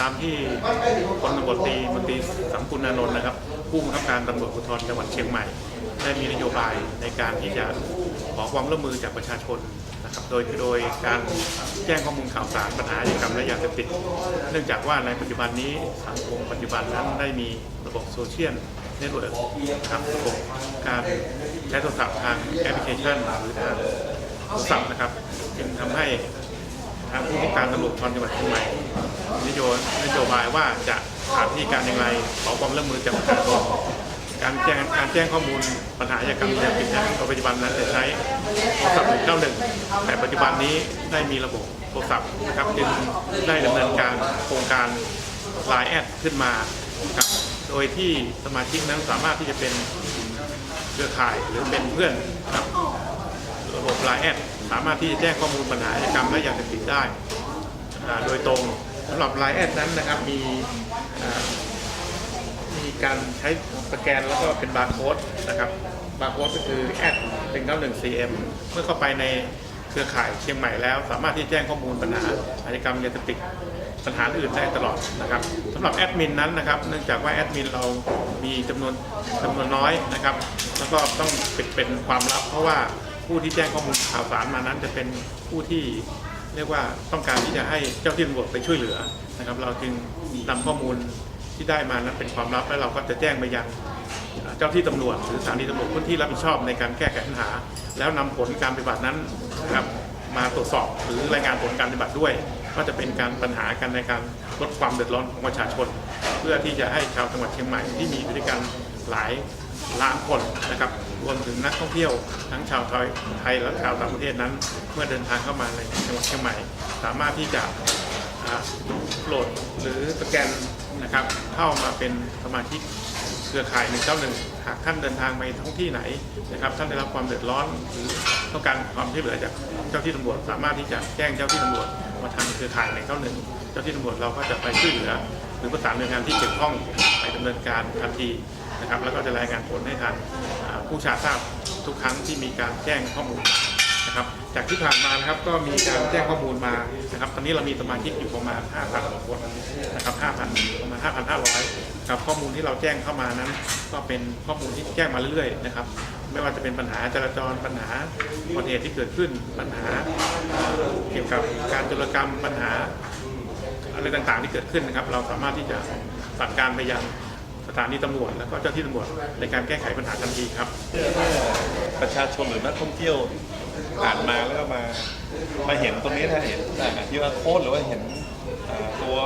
ตามที่พลตำรวจตรีมนตรีสัมพุนานนท์นะครับ ผู้บังคับการตำรวจภูธรจังหวัดเชียงใหม่ ได้มีนโยบายในการที่จะขอความร่วมมือจากประชาชนนะครับโดยโดยการแจ้งข้อมูลข่าวสารปัญหาอาชญากรรมและยาเสพติด เนื่องจากว่าในปัจจุบันนี้สังคมปัจจุบันนั้นได้มีระบบโซเชียลเน็ตเวิร์กครับระบบการใช้โทรศัพท์ทางแอปพลิเคชันหรือทางโทรศัพท์นะครับจึงทำให้ ทางผู้กำกับการตำรวจภูธรจังหวัดเชียงใหม่นโยนโยบายว่าจะหาวิธีการอย่างไรขอความร่วมมือจากประชาชนการแจ้งการแจ้งข้อมูลปัญหาอาชญากรรมยาเสพติดนั้นปัจจุบันนั้นจะใช้โทรศัพท์191แต่ปัจจุบันนี้ได้มีระบบโทรศัพท์นะครับจึงได้ดำเนินการโครงการไลน์แอดขึ้นมาครับโดยที่สมาชิกนั้นสามารถที่จะเป็นเครือข่ายหรือเป็นเพื่อนกับระบบไลน์แอด สามารถที่จะแจ้งข้อมูลปัญหาอาชญากรรมและยาเสพติดได้โดยตรงสำหรับไลน์แอดนั้นนะครับมีมีการใช้สแกนแล้วก็เป็นบาร์โค้ดนะครับบาร์โค้ดก็คือแอดเป็น91 cm เมื่อเข้าไปในเครือข่ายเชียงใหม่แล้ว สามารถที่แจ้งข้อมูลปัญหาอาชญากรรมยาเสพติดปัญหาอื่นได้ตลอดนะครับสำหรับแอดมินนั้นนะครับเนื่องจากว่าแอดมินเรามีจำนวนจำนวนน้อยนะครับ แล้วก็ต้องปิดเป็นความลับเพราะว่า ผู้ที่แจ้งข้อมูลข่าวสารมานั้น จะเป็นผู้ที่เรียกว่าต้องการที่จะให้เจ้าที่ตำรวจไปช่วยเหลือนะครับ เราจึงนำข้อมูลที่ได้มานั้นเป็นความลับและเราก็จะแจ้งไปยังเจ้าที่ตำรวจหรือสถานีตำรวจพื้นที่รับผิดชอบในการแก้ไขปัญหา แล้วนำผลการปฏิบัตินั้นนะครับมาตรวจสอบหรือรายงานผลการปฏิบัติด้วยว่าจะเป็นการปัญหากันในการลดความเดือดร้อนของประชาชน เพื่อที่จะให้ชาวจังหวัดเชียงใหม่ที่มีพฤติกรรมหลาย ล้านคนนะครับรวมถึงนักท่องเที่ยวทั้งชาวไทยและชาวต่างประเทศนั้น เมื่อเดินทางเข้ามาในจังหวัดเชียงใหม่ สามารถที่จะโหลดหรือสแกนนะครับเข้ามาเป็นสมาชิกเครือข่าย 191 หากท่านเดินทางไปท้องที่ไหนนะครับ ท่านได้รับความเดือดร้อนหรือต้องการความช่วยเหลือจากเจ้าที่ตำรวจ สามารถที่จะแจ้งเจ้าที่ตำรวจมาทางเครือข่าย 191 เจ้าที่ตำรวจเราก็จะไปช่วยเหลือ หรือประสานหน่วยงานที่เกี่ยวข้องไปดำเนินการทันที นะครับแล้วก็จะรายงานผลให้ทางผู้ชาทราบทุกครั้งที่มีการแจ้งข้อมูลนะครับจากที่ผ่านมานะครับก็มีการแจ้งข้อมูลมานะครับตอนนี้เรามีสมาชิกอยู่ประมาณ 5,000กว่าคนนะครับ5,000ประมาณ5,500ครับข้อมูลที่เราแจ้งเข้ามานั้น ก็เป็นข้อมูลที่แจ้งมาเรื่อยๆนะครับไม่ว่าจะเป็นปัญหาจราจรปัญหาอุบัติเหตุที่เกิดขึ้นปัญหาเกี่ยวกับการจุลกรรมปัญหาอะไรต่างๆที่เกิดขึ้นนะครับ เราสามารถที่จะสั่งการไปยัง ถานีตำรวจแล้วก็เจ้าที่ตำรวจในการแก้ไขปัญหาทันทีครับเพื่อประชาชนหรือนักท่องเที่ยวผ่านมาแล้วก็มามาเห็นตรงนี้ถ้าเห็นยูอาร์โค้ดหรือว่าเห็นอ่าตัว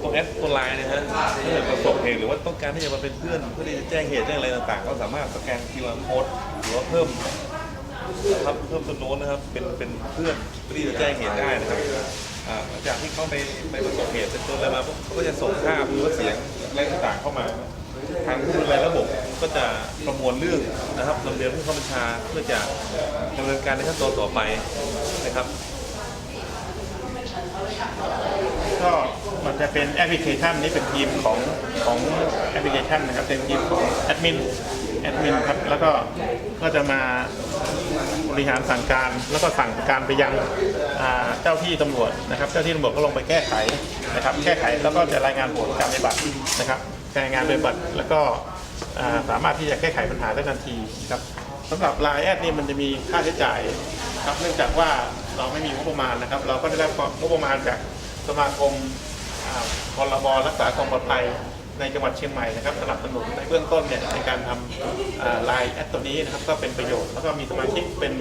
ตัวแอดตัวไลน์นะฮะถ้าเกิดประสบเหตุหรือว่าต้องการที่จะมาเป็นเพื่อนเพื่อที่จะแจ้งเหตุแจ้งอะไรต่างๆ ก็สามารถสแกน QR code หรือว่าเพิ่มนะครับเพิ่มตัวโน้ตนะครับเป็นเป็นเพื่อนเพื่อที่จะแจ้งเหตุได้นะครับ หลังจากที่เขาไปไปประสบเหตุเป็นตัวอะไรมาเขาก็จะส่งภาพหรือว่าเสียงอะไรต่างๆเข้ามา ทางผู้ดูแลระบบก็จะประมวลเรื่องนะครับนำเรียนผู้ข้าบัญชาเพื่อจะดำเนินการในขั้นตอนต่อไปนะครับ ก็มันจะเป็นแอปพลิเคชันนี้เป็นทีมของของแอปพลิเคชันนะครับเป็นทีมของแอดมิน แอดมินครับแล้วก็ก็จะมาบริหารสั่งการแล้วก็สั่งการไปยังเจ้าที่ตำรวจนะครับ เจ้าที่ตำรวจก็ลงไปแก้ไขนะครับ แก้ไขแล้วก็จะรายงานผลการปฏิบัตินะครับรายงานปฏิบัติแล้วก็สามารถที่จะแก้ไขปัญหาได้ทันทีครับสำหรับไลน์แอดนี่มันจะมีค่าใช้จ่ายครับเนื่องจากว่าเราไม่มีงบประมาณนะครับ เราก็ได้รับงบประมาณจากสมาคมพรบรักษาความปลอดภัย ในจังหวัดเชียงใหม่นะครับสนับสนุนในเบื้องต้นเนี่ยในการทำลน์แอดตัวนี้นะครับก็เป็นประโยชน์แล้วก็มีสมาชิกเป็น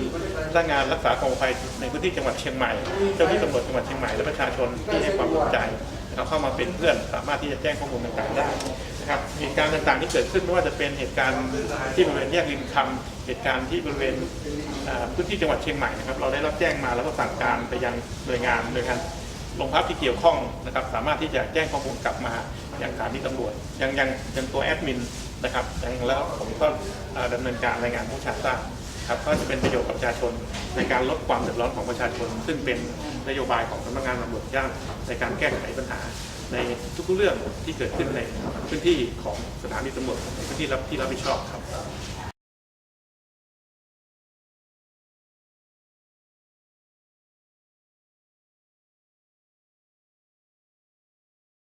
พนักงานรักษาความปลอดภัยในพื้นที่จังหวัดเชียงใหม่เจ้าหน้าที่ตำรวจจังหวัดเชียงใหม่และประชาชนที่ให้ความสนใจนะครับเข้ามาเป็นเพื่อนสามารถที่จะแจ้งข้อมูลต่างๆได้นะครับเหตุการณ์ต่างๆที่เกิดขึ้นไม่ว่าจะเป็นเหตุการณ์ที่บริเวณแยกริมคำเหตุการณ์ที่บริเวณพื้นที่จังหวัดเชียงใหม่นะครับเราได้รับแจ้งมาแล้วก็สั่งการไปยังหน่วยงานหน่วยงานโรงพักที่เกี่ยวข้องนะครับสามารถที่จะแจ้งข้อมูลกลับมา อย่างสถานีตำรวจยังยังยังตัวแอดมินนะครับยังแล้วผมก็ดำเนินการรายงานผู้ชาทราบครับก็จะเป็นประโยชน์กับประชาชนในการลดความเดือดร้อนของประชาชน ซึ่งเป็นนโยบายของสำนักงานตำรวจย่างในการแก้ไขปัญหาในทุกๆเรื่องที่เกิดขึ้นในพื้นที่ของสถานีตำรวจในพื้นที่รับที่รับผิดชอบครับ